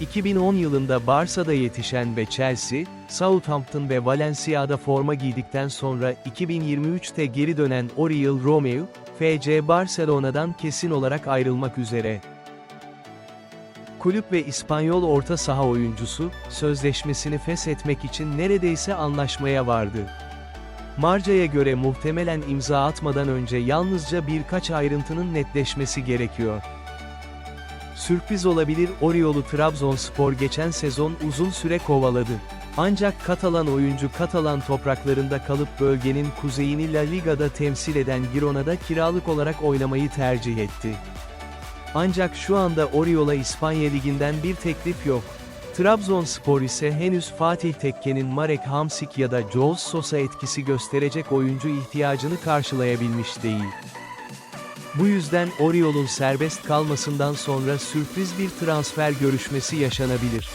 2010 yılında Barça'da yetişen ve Chelsea, Southampton ve Valencia'da forma giydikten sonra 2023'te geri dönen Oriol Romeu, FC Barcelona'dan kesin olarak ayrılmak üzere. Kulüp ve İspanyol orta saha oyuncusu, sözleşmesini feshetmek için neredeyse anlaşmaya vardı. Marca'ya göre muhtemelen imza atmadan önce yalnızca birkaç ayrıntının netleşmesi gerekiyor. Sürpriz olabilir Oriol'u Trabzonspor geçen sezon uzun süre kovaladı. Ancak Katalan oyuncu Katalan topraklarında kalıp bölgenin kuzeyini La Liga'da temsil eden Girona'da kiralık olarak oynamayı tercih etti. Ancak şu anda Oriol'a İspanya Ligi'nden bir teklif yok. Trabzonspor ise henüz Fatih Tekke'nin Marek Hamsik ya da Jules Sosa etkisi gösterecek oyuncu ihtiyacını karşılayabilmiş değil. Bu yüzden Oriol'un serbest kalmasından sonra sürpriz bir transfer görüşmesi yaşanabilir.